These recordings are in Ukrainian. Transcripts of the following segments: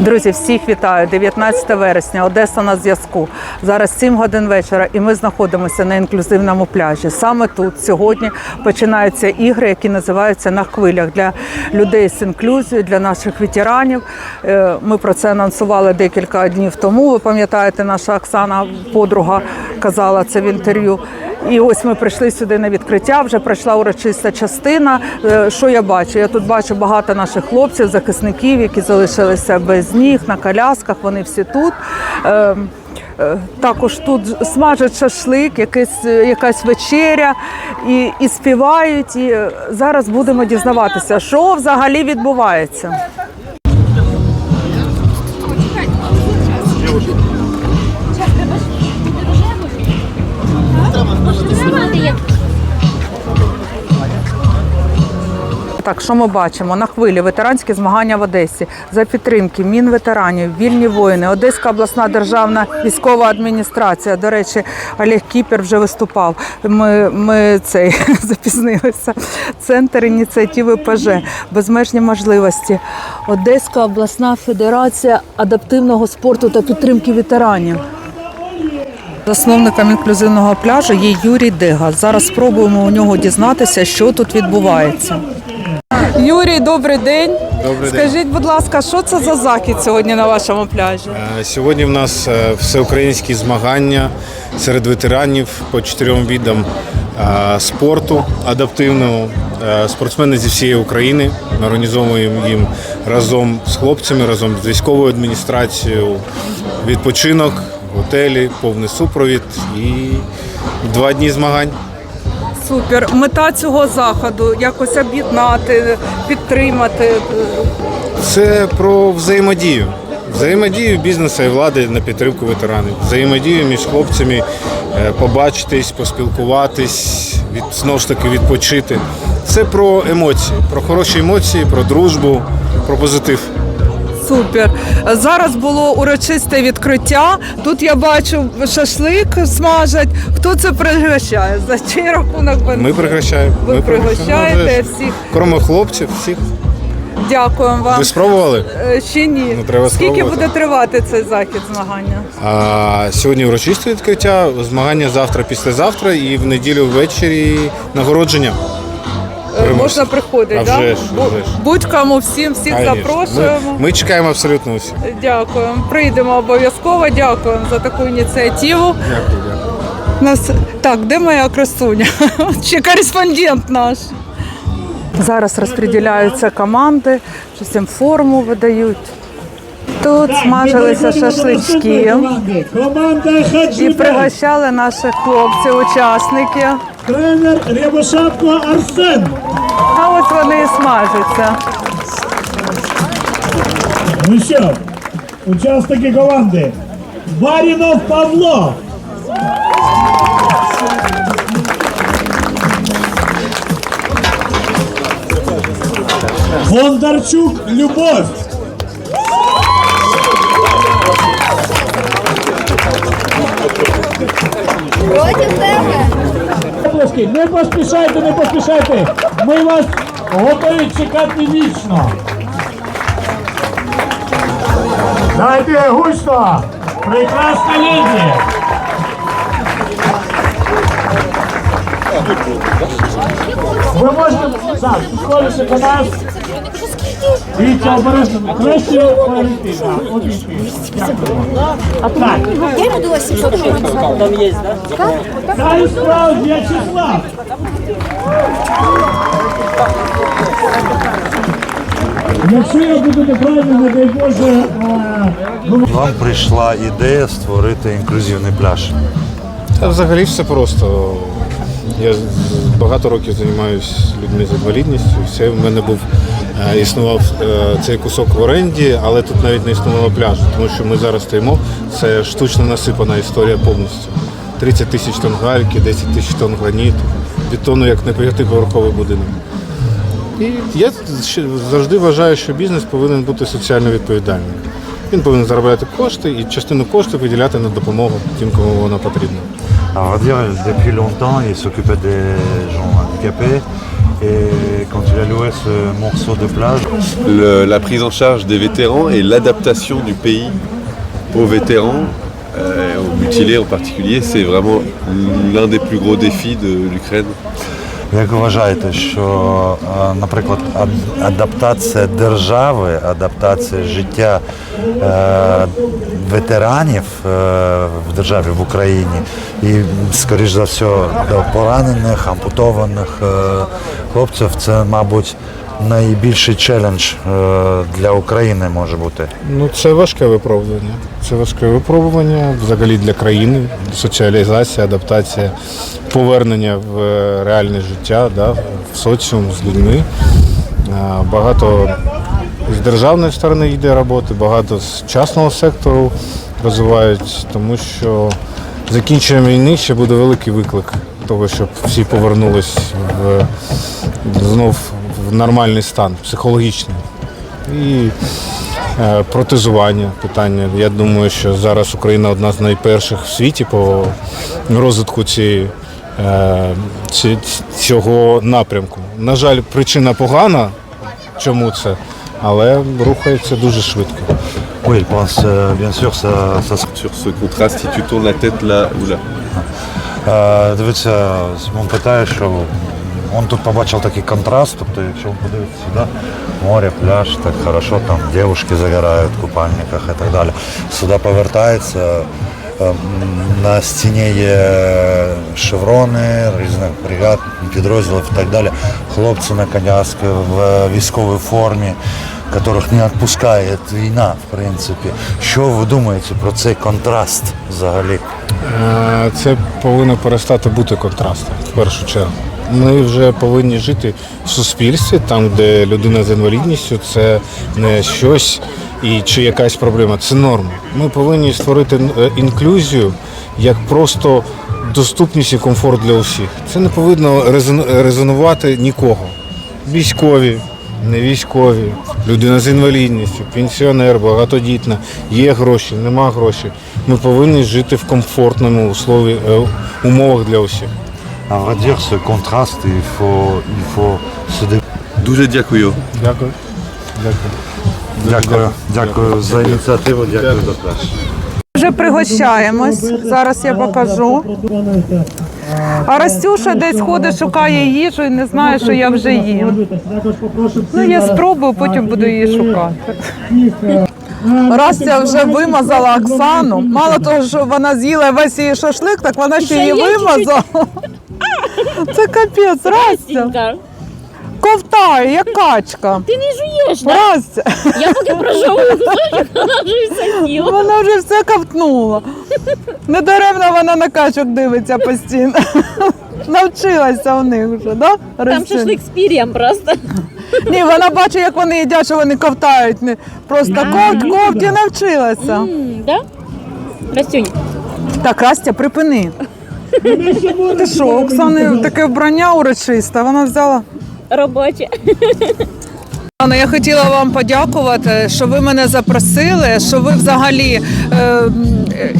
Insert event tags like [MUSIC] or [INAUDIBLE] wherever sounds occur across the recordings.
Друзі, всіх вітаю. 19 вересня, Одеса на зв'язку. Зараз 7 годин вечора, і ми знаходимося на інклюзивному пляжі. Саме тут сьогодні починаються ігри, які називаються на хвилях для людей з інклюзією, для наших ветеранів. Е, Ми про це анонсували декілька днів тому. Ви пам'ятаєте, наша Оксана подруга казала це в інтерв'ю. І ось ми прийшли сюди на відкриття. Вже пройшла урочиста частина. Е, Що я бачу? Я тут бачу багато наших хлопців, захисників, які залишилися без ніг на колясках. Вони всі тут. Е, е, Також тут смажать шашлик, якась, якась вечеря і, і співають. І зараз будемо дізнаватися, що взагалі відбувається. Так, що ми бачимо? На хвилі ветеранські змагання в Одесі за підтримки мінветеранів, вільні воїни, Одеська обласна державна військова адміністрація. До речі, Олег Кіпер вже виступав. Ми, ми цей [LAUGHS] запізнилися. Центр ініціативи ПЖ, безмежні можливості. Одеська обласна федерація адаптивного спорту та підтримки ветеранів. Засновником інклюзивного пляжу є Юрій Дега. Зараз спробуємо у нього дізнатися, що тут відбувається. Юрій, добрий день. Добрий день. Скажіть, будь ласка, що це за захід сьогодні на вашому пляжі? Е, Сьогодні в нас е, всеукраїнські змагання серед ветеранів по чотирьом видам е, спорту адаптивного. Е, Спортсмени зі всієї України Ми організовуємо їм разом з хлопцями, разом з військовою адміністрацією відпочинок, готелі, повний супровід і два дні змагань. Супер. Мета цього заходу якось об'єднати, підтримати. Це про взаємодію. Взаємодію бізнесу і влади на підтримку ветеранів. Взаємодію між хлопцями, е, побачитись, поспілкуватись, від, знову ж таки відпочити. Це про емоції, про хороші емоції, про дружбу, про позитив. Супер. Зараз було урочисте відкриття. Тут я бачу шашлик смажать. Хто це пригощає? За чий рахунок ви? Ми пригощаємо. Ви Ми пригощаєте. Всіх. Кроме хлопців, всіх. Дякуємо вам. Ви спробували? Е, Ще ні. Ну, треба Скільки спробувати. буде тривати цей захід змагання? А сьогодні урочисте відкриття, змагання завтра, післязавтра і в неділю ввечері нагородження. Можна приходити, А да? вже ж, Бу- вже ж. Будь-кому всім, всіх Конечно. запрошуємо. Ми, ми чекаємо абсолютно усіх. Дякуємо. Прийдемо обов'язково. Дякуємо за таку ініціативу. Дякую, дякую. Нас так, де моя красуня? [LAUGHS] Ще кореспондент наш. Зараз розподіляються команди, щось їм форму видають. Тут смажилися шашлички Команда і пригощали наших хлопців, учасників. тренер Рябошапко Арсен. А ось вони і смажаться. Ну що, учасники команди. Барінов Павло. Бондарчук Любов. Проти тебе. Оплески. Не поспішайте, не поспішайте. Ми вас готові чекати вічно. Дайте гучно. Прекрасна леді. Ви можете так, підходите до нас. Дивіться обережно. Краще перейти. Так, обійти. Так, Я ему дала 700 рублей. Дай справ В'ячеслав. Якщо я буду неправильно, не дай Боже, е, ну, Вам прийшла ідея створити інклюзивний пляж. Та взагалі все просто. Я багато років займаюся людьми з інвалідністю. Все в мене був е, існував е, цей кусок в оренді, але тут навіть не існувало пляжу, тому що ми зараз стоїмо. Це штучно насипана історія повністю. 30 тисяч тонн гальки, 10 тисяч тонн граніту, бетону як на п'ятиповерховий будинок. І я ще завжди вважаю, що бізнес повинен бути соціально відповідальним. Він повинен заробляти кошти і частину коштів виділяти на допомогу тим, кому вона потрібна. Alors, on va dire, depuis longtemps, il s'occupait des gens handicapés Et quand il a loué ce morceau de plage, Le- la prise en charge des vétérans et l'adaptation du pays aux vétérans, euh, aux mutilés en particulier, c'est vraiment l'un des plus gros défis de l'Ukraine. Як ви вважаєте, що, е, наприклад, адаптація держави, адаптація життя е, ветеранів е, в державі в Україні і, скоріш за все, до поранених, ампутованих хлопців, це, мабуть, найбільший челендж е, для України може бути. Ну, це важке випробування. Це важке випробування взагалі для країни, соціалізація, адаптація, повернення в е, реальне життя, да, в соціум з людьми. Багато з державної сторони йде роботи, багато з частного сектору розвивають, тому що закінченням війни ще буде великий виклик того, щоб всі повернулись в знов в нормальний стан, психологічний. І е, протезування питання. Я думаю, що зараз Україна одна з найперших в світі по розвитку цієї, е, цього напрямку. На жаль, причина погана, чому це, але рухається дуже швидко. Oui, il pense, euh, bien sûr, ça, ça Sur ce contraste, si tu tournes la tête là, oula, Е, Дивіться, Симон питає, що він тут побачив такий контраст, тобто якщо він подивиться сюди, море, пляж, так хорошо, там дівчатки загорають в купальниках і так далі. Сюди повертається, на стіні є шеврони різних бригад, підрозділів і так далі. Хлопці на коляски в військовій формі. Которых не відпускає війна, в принципі. Що ви думаєте про цей контраст взагалі? Е, Це повинно перестати бути контрастом в першу чергу. Ми вже повинні жити в суспільстві, там, де людина з інвалідністю це не щось і чи якась проблема, це норма. Ми повинні створити е, інклюзію як просто доступність і комфорт для усіх. Це не повинно резонувати нікого. Військові, не військові, людина з інвалідністю, пенсіонер, багатодітна, є гроші, нема грошей. Ми повинні жити в комфортному е, умовах для усіх. À vrai dire, ce contraste, il faut, il faut se. Дуже дякую. Дякую. Дякую. Дякую, дякую за ініціативу, дякую за те. Вже пригощаємось. Зараз я покажу. А Растюша десь ходить, шукає їжу і не знає, що я вже їм. Також попрошу Ну я спробую, потім буду її шукати. Растя вже вимазала Оксану. Мало того, що вона з'їла весь її шашлик, так вона ще її вимазала. Це капець, Растя. Так. Ковтає, як качка. Ти не жуєш, так? Растя. Я поки прожовую кусочок, вона вже все з'їла. Вона вже все ковтнула. Недаремно вона на качок дивиться постійно. Навчилася у них вже, да? Там Растюнь? шашлик з пір'ям просто. Ні, вона бачить, як вони їдять, що вони ковтають. Не просто ковт, ковт і навчилася. М, Да? Растюнь, Так, Растя, припини. Ти що, Оксани таке вбрання урочисте, вона взяла. робоче. Анна, я хотіла вам подякувати, що ви мене запросили, що ви взагалі е,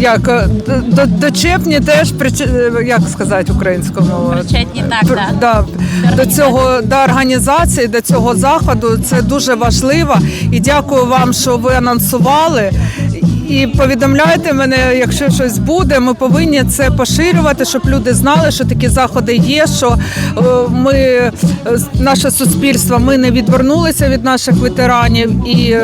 як е, до- дочепні теж прич- е, як сказати українською мовою? Причетні, так, Пр- так. да, до цього до організації, до цього заходу. Це дуже важливо. І дякую вам, що ви анонсували. І повідомляйте мене, якщо щось буде. Ми повинні це поширювати, щоб люди знали, що такі заходи є. Що е, ми е, наше суспільство, ми не відвернулися від наших ветеранів і.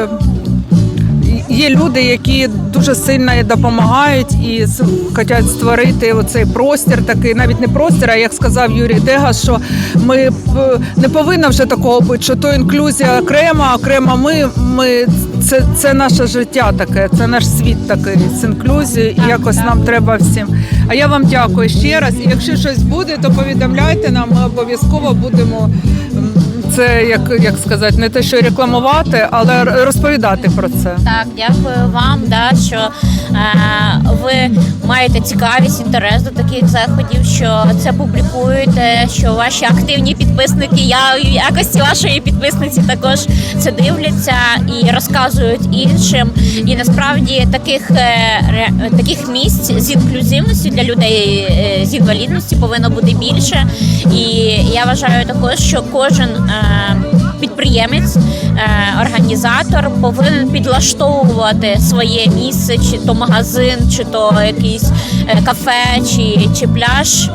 Є люди, які дуже сильно допомагають і хочуть створити оцей простір, такий навіть не простір, а як сказав Юрій Дега, що ми не повинно вже такого бути, що то інклюзія окрема, окремо ми. ми це, це наше життя таке, це наш світ такий з інклюзією, і якось нам треба всім. А я вам дякую ще раз. І якщо щось буде, то повідомляйте нам. Ми обов'язково будемо це як, як сказати, не те, що рекламувати, але розповідати про це. Так, дякую вам, да, що е, ви маєте цікавість, інтерес до таких заходів, що це публікуєте, що ваші активні підписники, я якості вашої підписниці також це дивляться і розказують іншим. І насправді таких, е, таких місць з інклюзивності для людей е, з інвалідності повинно бути більше. І я вважаю також, що кожен. Е, підприємець, е, організатор повинен підлаштовувати своє місце, чи то магазин, чи то якийсь е, кафе, чи, чи пляж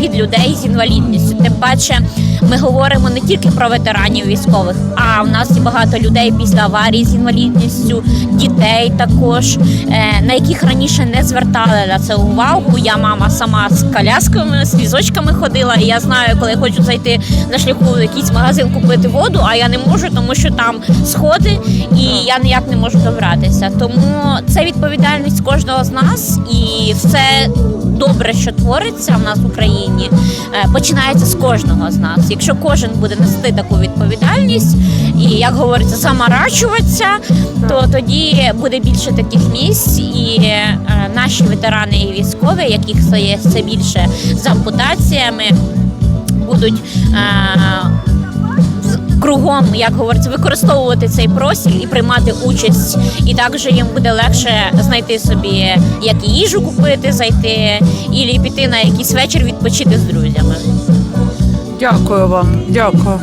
під людей з інвалідністю. Тим паче, ми говоримо не тільки про ветеранів військових, а в нас і багато людей після аварії з інвалідністю, дітей також, е, на яких раніше не звертали на це увагу. Я мама сама з колясками, з візочками ходила, і я знаю, коли я хочу зайти на шляху в якийсь магазин купити воду, а я не можу, тому що там сходи, і я ніяк не можу добратися. Тому це відповідальність кожного з нас, і все добре, що твориться в нас в Україні, е, починається з кожного з нас. Якщо кожен буде нести таку відповідальність і, як говориться, замарачуватися, то тоді буде більше таких місць, і е, наші ветерани і військові, яких стає все більше з ампутаціями, будуть. Кругом, як говориться, використовувати цей простір і приймати участь, і також їм буде легше знайти собі як і їжу купити, зайти, і піти на якийсь вечір відпочити з друзями. Дякую вам, дякую.